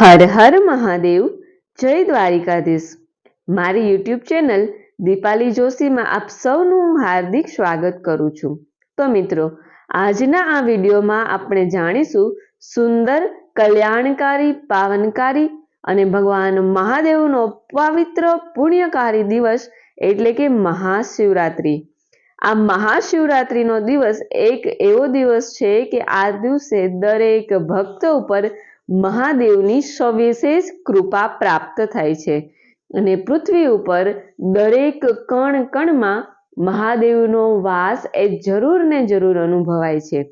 હર હર મહાદેવ, જય દ્વારિકાધીશ. મારી YouTube channel Dipali જોશીમાં આપ સૌનું હાર્દિક સ્વાગત કરું છું. તો મિત્રો, આજના આ વિડીયોમાં આપણે જાણીશું સુંદર, કલ્યાણકારી, પાવનકારી અને ભગવાન મહાદેવનો પવિત્ર પુણ્યકારી દિવસ એટલે કે મહાશિવરાત્રિ. આ મહાશિવરાત્રિનો દિવસ એક એવો દિવસ છે કે આ દિવસે દરેક ભક્ત ઉપર મહાદેવની સવિશેષ કૃપા પ્રાપ્ત થાય છે. અને પૃથ્વી ઉપર દરેક કણ કણમાં મહાદેવનો વાસ એ જરૂર ને જરૂર અનુભવાય છે.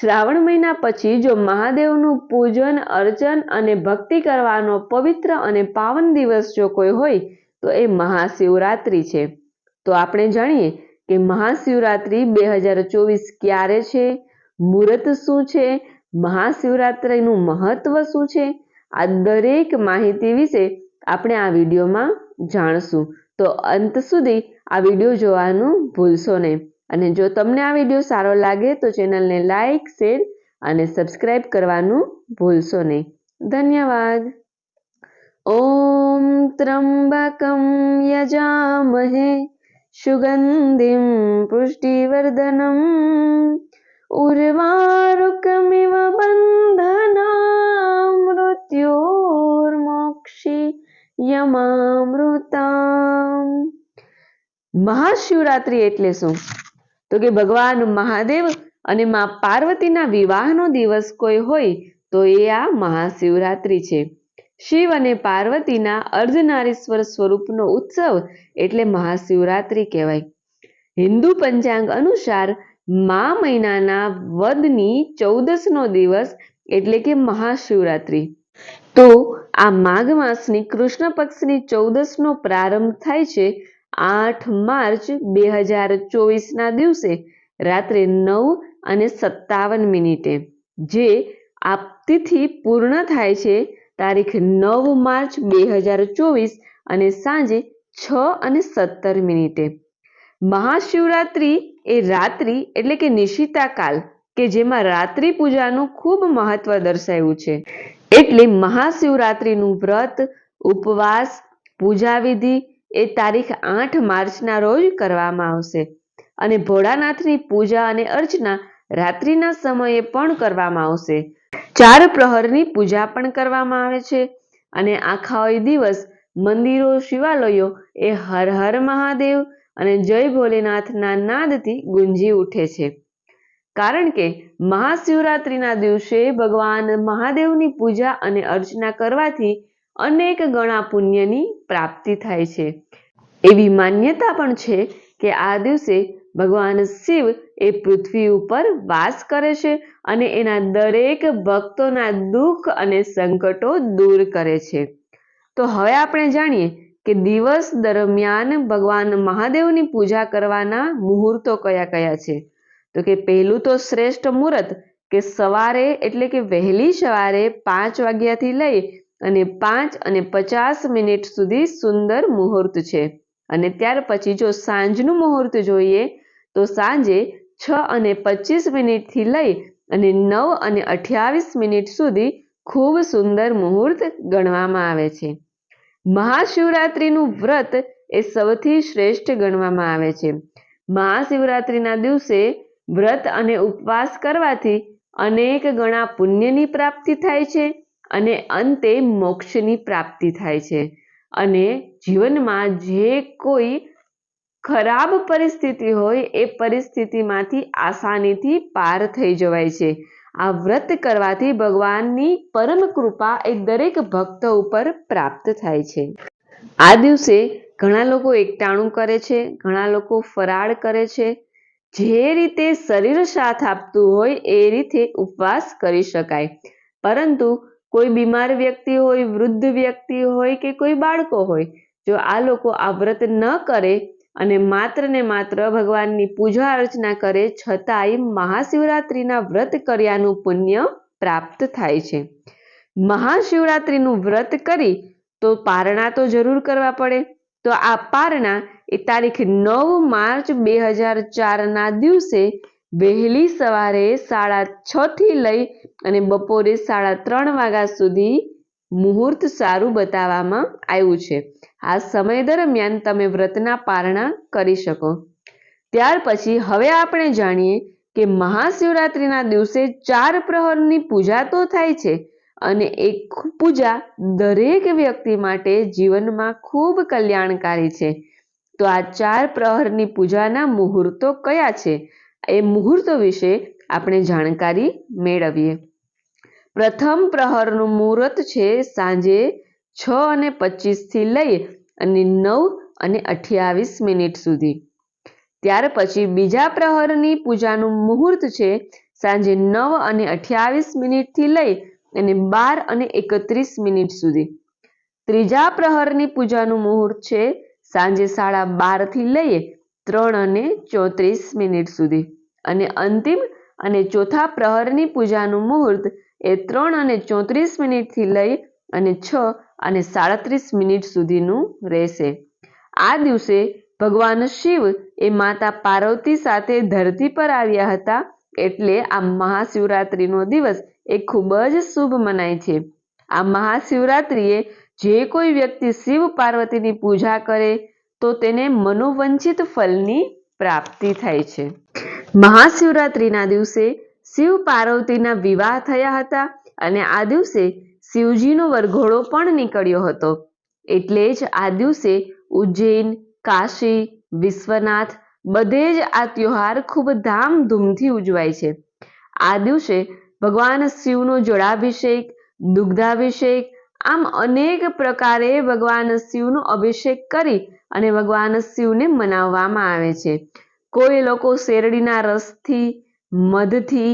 શ્રાવણ મહિના પછી જો મહાદેવનું પૂજન, અર્ચન અને ભક્તિ કરવાનો પવિત્ર અને પાવન દિવસ જો કોઈ હોય, તો એ મહાશિવરાત્રિ છે. તો આપણે જાણીએ કે મહાશિવરાત્રિ બે હજાર ચોવીસ ક્યારે છે? મુહૂર્ત શું છે? મહાશિવરાત્રિનું મહત્વ શું છે? આ દરેક માહિતી વિશે આપણે આ વિડીયોમાં જાણશું. તો અંત સુધી આ વીડિયો જોવાનું ભૂલશો નહીં. અને જો તમને આ વીડિયો સારો લાગે તો ચેનલને લાઇક શેર અને સબસ્ક્રાઈબ કરવાનું ભૂલશો નહીં. ધન્યવાદ. ઓમ ત્રંબકમ યજામહે સુગંધિમ પુષ્ટિવર્ધનમ ઉર્વારુકમિવ યમામૃતામ મહાશિવરાત્રિ એટલે શું? તો કે ભગવાન મહાદેવ અને મા પાર્વતીના વિવાહનો દિવસ કોઈ હોય, તો એ આ મહાશિવરાત્રિ છે. શિવ અને પાર્વતીના અર્ધનારીશ્વર સ્વરૂપનો ઉત્સવ એટલે મહાશિવરાત્રિ કહેવાય. હિન્દુ પંચાંગ અનુસાર મા મહિનાના વદની ચૌદસનો દિવસ એટલે કે મહાશિવરાત્રિ. તો આ માઘ માસની કૃષ્ણ પક્ષની ચૌદસનો પ્રારંભ થાય છે આઠ માર્ચ બે હજાર ચોવીસના દિવસે રાત્રે નવ અને સત્તાવન મિનિટે, જે આ તિથિ પૂર્ણ થાય છે તારીખ નવ માર્ચ બે હજાર ચોવીસ અને સાંજે છ અને સત્તર મિનિટે. મહાશિવરાત્રિ એ રાત્રિ એટલે કે નિશિતાકાલ, કે જેમાં રાત્રિ પૂજાનું ખૂબ મહત્વ દર્શાવ્યું છે. એટલે મહાશિવરાત્રિનું વ્રત, ઉપવાસ પૂજા વિધિ એ તારીખ આઠ માર્ચના રોજ કરવામાં આવશે. અને ભોળાનાથની પૂજા અને અર્ચના રાત્રિના સમયે પણ કરવામાં આવશે. ચાર પ્રહરની પૂજા પણ કરવામાં આવે છે અને આખા દિવસ મંદિરો, શિવાલયો એ હર હર મહાદેવ અને જય ભોલેનાથના નાદથી ગુંજી ઉઠે છે. કારણ કે મહાશિવરાત્રિના દિવસે ભગવાન મહાદેવની પૂજા અને અર્ચના કરવાથી અનેક ગણા પુણ્યની પ્રાપ્તિ થાય છે. એવી માન્યતા પણ છે કે આ દિવસે ભગવાન શિવ એ પૃથ્વી ઉપર વાસ કરે છે અને એના દરેક ભક્તોના દુઃખ અને સંકટો દૂર કરે છે. તો હવે આપણે જાણીએ કે દિવસ દરમિયાન ભગવાન મહાદેવની પૂજા કરવાના મુહૂર્તો કયા કયા છે. તો કે પહેલું તો શ્રેષ્ઠ મુહૂર્ત કે સવારે એટલે કે વહેલી સવારે પાંચ વાગ્યાથી લઈ અને પાંચ અને પચાસ મિનિટ સુધી સુંદર મુહૂર્ત છે. અને ત્યાર પછી જો સાંજનું મુહૂર્ત જોઈએ, તો સાંજે છ અને પચીસ મિનિટથી લઈ અને નવ અને અઠ્યાવીસ મિનિટ સુધી ખૂબ સુંદર મુહૂર્ત ગણવામાં આવે છે. મહાશિવરાત્રિનું વ્રત એ સૌથી શ્રેષ્ઠ ગણવામાં આવે છે. મહાશિવરાત્રિના દિવસે વ્રત અને ઉપવાસ કરવાથી અનેક ગણા પુણ્યની પ્રાપ્તિ થાય છે અને અંતે મોક્ષની પ્રાપ્તિ થાય છે. અને જીવનમાં જે કોઈ ખરાબ પરિસ્થિતિ હોય એ પરિસ્થિતિમાંથી આસાનીથી પાર થઈ જવાય છે. આ વ્રત કરવાથી ભગવાનની પરમ કૃપા એ દરેક ભક્ત ઉપર પ્રાપ્ત થાય છે. આ દિવસે ઘણા લોકો એકટાણું કરે છે, ઘણા લોકો ફરાળ કરે છે જે રીતે શરીર સાથ આપતું હોય એ રીતે ઉપવાસ કરી શકાય. પરંતુ કોઈ બીમાર વ્યક્તિ હોય, વૃદ્ધ વ્યક્તિ હોય કે કોઈ બાળકો હોય, જો આ લોકો આ વ્રત ન કરે અને માત્ર ને માત્ર ભગવાનની પૂજા અર્ચના કરે, છતાંય મહાશિવરાત્રિના વ્રત કર્યાનું પુણ્ય પ્રાપ્ત થાય છે. મહાશિવરાત્રિનું વ્રત કરી તો પારણા તો જરૂર કરવા પડે. તો આ પારણા એ તારીખ નવ માર્ચ બે હજાર ચારના દિવસે વહેલી સવારે સાડા છ થી લઈ અને બપોરે સાડા ત્રણ વાગ્યા સુધી મુહૂર્ત સારું બતાવવામાં આવ્યું છે. આ સમય દરમિયાન તમે વ્રતના પારણા કરી શકો. ત્યાર પછી હવે આપણે જાણીએ કે મહાશિવરાત્રિના દિવસે ચાર પ્રહરની પૂજા તો થાય છે અને એક પૂજા દરેક વ્યક્તિ માટે જીવનમાં ખૂબ કલ્યાણકારી છે. તો આ ચાર પ્રહરની પૂજાના મુહૂર્તો કયા છે? એ મુહૂર્તો વિશે આપણે જાણકારી મેળવીએ. પ્રથમ પ્રહરનું મુહૂર્ત છે સાંજે છ અને પચીસથી લઈ અને નવ અને અઠ્યાવીસ મિનિટ સુધી. ત્યાર પછી બીજા પ્રહરની પૂજાનું મુહૂર્ત છે સાંજે નવ અને અઠ્યાવીસ મિનિટથી લઈ અને બાર અને એકત્રીસ મિનિટ સુધી. ત્રીજા પ્રહરની પૂજાનું મુહૂર્ત છે સાંજે સાડા બારથી લઈએ ત્રણ અને ચોત્રીસ મિનિટ સુધી. અને અંતિમ અને ચોથા પ્રહરની પૂજાનું મુહૂર્ત એ ત્રણ અને ચોત્રીસ મિનિટથી લઈ અને છ અને સાડત્રીસ મિનિટ સુધીનું રહેશે. આ દિવસે ભગવાન શિવ એ માતા પાર્વતી સાથે ધરતી પર આવ્યા હતા એટલે આ મહાશિવરાત્રિનો દિવસ એ ખૂબ જ શુભ મનાય છે. આ મહાશિવરાત્રિએ જે કોઈ વ્યક્તિ શિવ પાર્વતીની પૂજા કરે, તો તેને મનોવંચિત ફલની પ્રાપ્તિ થાય છે. મહાશિવરાત્રિના દિવસે શિવ પાર્વતીના વિવાહ થયા હતા અને આ દિવસે શિવજીનો વરઘોડો પણ નીકળ્યો હતો. એટલે જ આ દિવસે ઉજ્જૈન, કાશી, વિશ્વનાથ બધે જ આ તહેવાર ખૂબ ધામધૂમથી ઉજવાય છે. આ દિવસે ભગવાન શિવનો જળાભિષેક, દુગ્ધાભિષેક આમ અનેક પ્રકારે ભગવાન શિવનો અભિષેક કરી અને ભગવાન શિવને મનાવવામાં આવે છે. કોઈ લોકો શેરડીના રસથી, મધથી,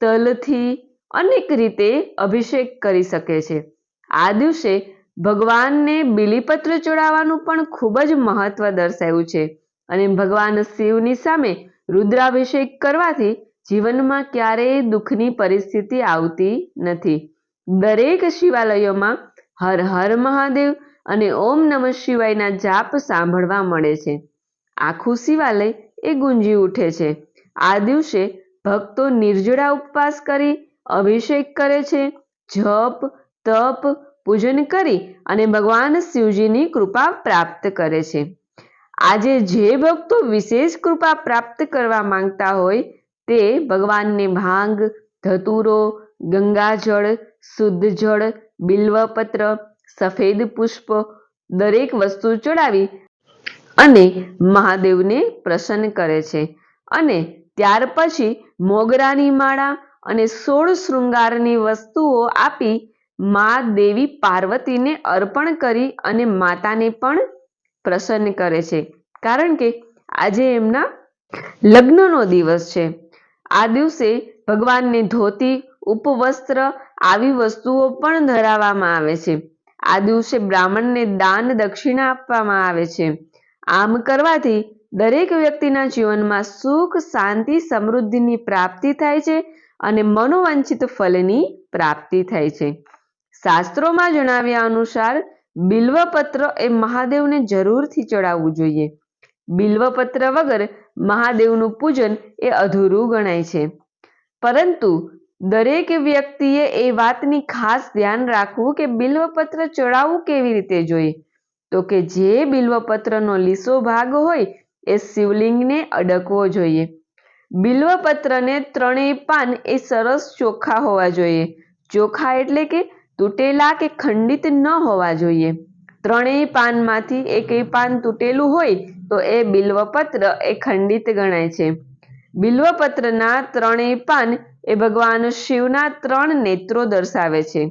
તલથી અનેક રીતે અભિષેક કરી શકે છે. આ દિવસે ભગવાનને બિલીપત્ર ચોડાવવાનું પણ ખૂબ જ મહત્વ દર્શાવ્યું છે અને ભગવાન શિવની સામે રુદ્રાભિષેક કરવાથી જીવનમાં ક્યારેય દુઃખની પરિસ્થિતિ આવતી નથી. દરેક શિવાલયોમાં હર હર મહાદેવ અને ઓમ નમઃ શિવાયના જાપ સાંભળવા મળે છે. આખું શિવાલય એ ગુંજી ઉઠે છે. આ દિવસે ભક્તો નિર્જળા ઉપવાસ કરી અભિષેક કરે છે, જપ, તપ, પૂજન કરી અને ભગવાન શિવજીની કૃપા પ્રાપ્ત કરે છે. આજે જે ભક્તો વિશેષ કૃપા પ્રાપ્ત કરવા માંગતા હોય તે ભગવાનને ભાંગ ધતુરો ગંગાજળ શુદ્ધ જળ બિલ્વપત્ર, સફેદ પુષ્પ દરેક વસ્તુ ચડાવી અને મહાદેવને પ્રસન્ન કરે છે. અને ત્યાર પછી મોગરાની માળા અને સોળ શૃંગારની વસ્તુઓ આપી મા દેવી પાર્વતીને અર્પણ કરી અને માતાને પણ પ્રસન્ન કરે છે. કારણ કે આજે એમના લગ્નનો દિવસ છે. આ દિવસે ભગવાનને ધોતી ઉપવસ્ત્ર આવી વસ્તુઓ પણ ધરાવવામાં આવે છે. આ દિવસે બ્રાહ્મણને દાન દક્ષિણા આપવામાં આવે છે. આમ કરવાથી દરેક વ્યક્તિના જીવનમાં સુખ, શાંતિ, સમૃદ્ધિની પ્રાપ્તિ થાય છે અને મનોવાંછિત ફલની પ્રાપ્તિ થાય છે. શાસ્ત્રોમાં જણાવ્યા અનુસાર બિલ્વપત્ર એ મહાદેવને જરૂરથી ચડાવવું જોઈએ. બિલ્વપત્ર વગર મહાદેવનું પૂજન એ અધૂરું ગણાય છે. પરંતુ દરેક વ્યક્તિએ એ વાતની ખાસ ધ્યાન રાખવું કે બિલ્વપત્ર ચડાવવું કેવી રીતે જોઈએ? તો કે જે બિલ્વપત્રનો લીસો ભાગ હોય, એ શિવલિંગને અડકવો જોઈએ. બિલ્વપત્રને ત્રણેય પાન એ સરસ ચોખ્ખા હોવા જોઈએ. ચોખ્ખા એટલે કે તૂટેલા કે ખંડિત ન હોવા જોઈએ. ત્રણેય પાનમાંથી એકેય પાન તૂટેલું હોય, તો એ બિલ્વપત્ર એ ખંડિત ગણાય છે. બિલ્વપત્રના ત્રણેય પાન એ ભગવાન શિવના ત્રણ નેત્રો દર્શાવે છે.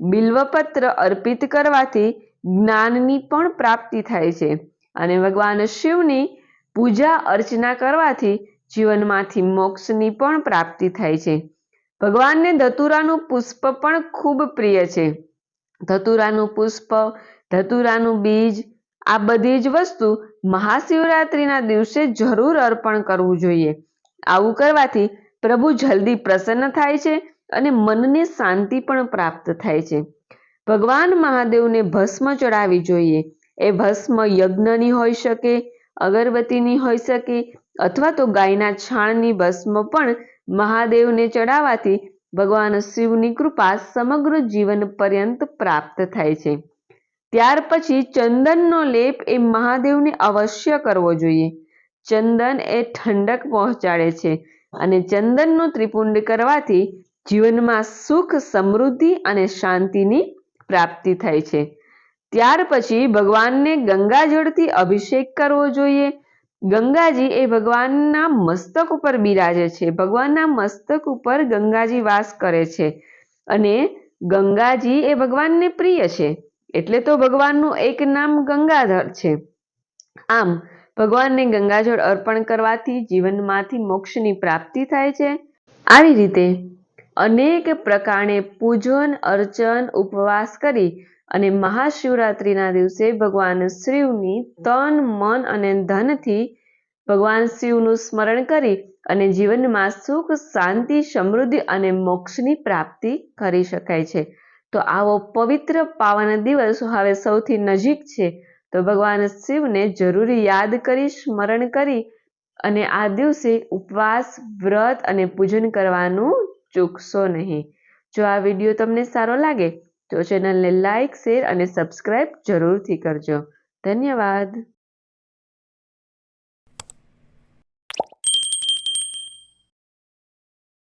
બિલ્વપત્ર અર્પિત કરવાથી જ્ઞાનની પણ પ્રાપ્તિ થાય છે અને ભગવાન શિવની પૂજા અર્ચના કરવાથી જીવનમાંથી મોક્ષની પણ પ્રાપ્તિ થાય છે. ભગવાનને ધતુરાનું પુષ્પ પણ ખૂબ પ્રિય છે. ધતુરાનું પુષ્પ, ધતુરાનું બીજ, આ બધી જ વસ્તુ મહાશિવરાત્રિના દિવસે જરૂર અર્પણ કરવું જોઈએ. આવું કરવાથી પ્રભુ જલ્દી પ્રસન્ન થાય છે અને મનને શાંતિ પણ પ્રાપ્ત થાય છે. ભગવાન મહાદેવને ભસ્મ ચડાવી જોઈએ. એ ભસ્મ યજ્ઞની હોઈ શકે, અગરબત્તીની હોઈ શકે અથવા તો ગાયના છાણની ભસ્મ પણ મહાદેવને ચડાવવાથી ભગવાન શિવની કૃપા સમગ્ર જીવન પર્યંત પ્રાપ્ત થાય છે. ત્યાર પછી ચંદનનો લેપ એ મહાદેવને અવશ્ય કરવો જોઈએ. ચંદન એ ઠંડક પહોંચાડે છે. અને ચંદનનો ત્રિપુંડ કરવાથી જીવનમાં સુખ, સમૃદ્ધિ અને શાંતિની પ્રાપ્તિ થાય છે. ત્યાર પછી ભગવાનને ગંગાજળથી અભિષેક કરવો જોઈએ. ગંગાજી એ ભગવાનના મસ્તક ઉપર બિરાજે છે. ભગવાનના મસ્તક ઉપર ગંગાજી વાસ કરે છે અને ગંગાજી એ ભગવાનને પ્રિય છે. એટલે તો ભગવાનનું એક નામ ગંગાધર છે. આમ ભગવાનને ગંગાજળ અર્પણ કરવાથી જીવનમાંથી મોક્ષની પ્રાપ્તિ થાય છે. આવી રીતે અનેક પ્રકારે પૂજન, અર્ચન, ઉપવાસ કરી અને મહાશિવરાત્રિના દિવસે ભગવાન શિવની તન, મન અને ધનથી ભગવાન શિવનું સ્મરણ કરી અને જીવનમાં સુખ, શાંતિ, સમૃદ્ધિ અને મોક્ષની પ્રાપ્તિ કરી શકાય છે. તો આવો પવિત્ર પાવન દિવસ હવે સૌથી નજીક છે. તો ભગવાન શિવને જરૂરી યાદ કરી, સ્મરણ કરી અને આ દિવસે ઉપવાસ, વ્રત અને પૂજન કરવાનું ચૂકશો નહીં. જો આ વીડિયો તમને સારો લાગે તો ચેનલને લાઇક શેર અને સબસ્ક્રાઈબ જરૂરથી કરજો. ધન્યવાદ.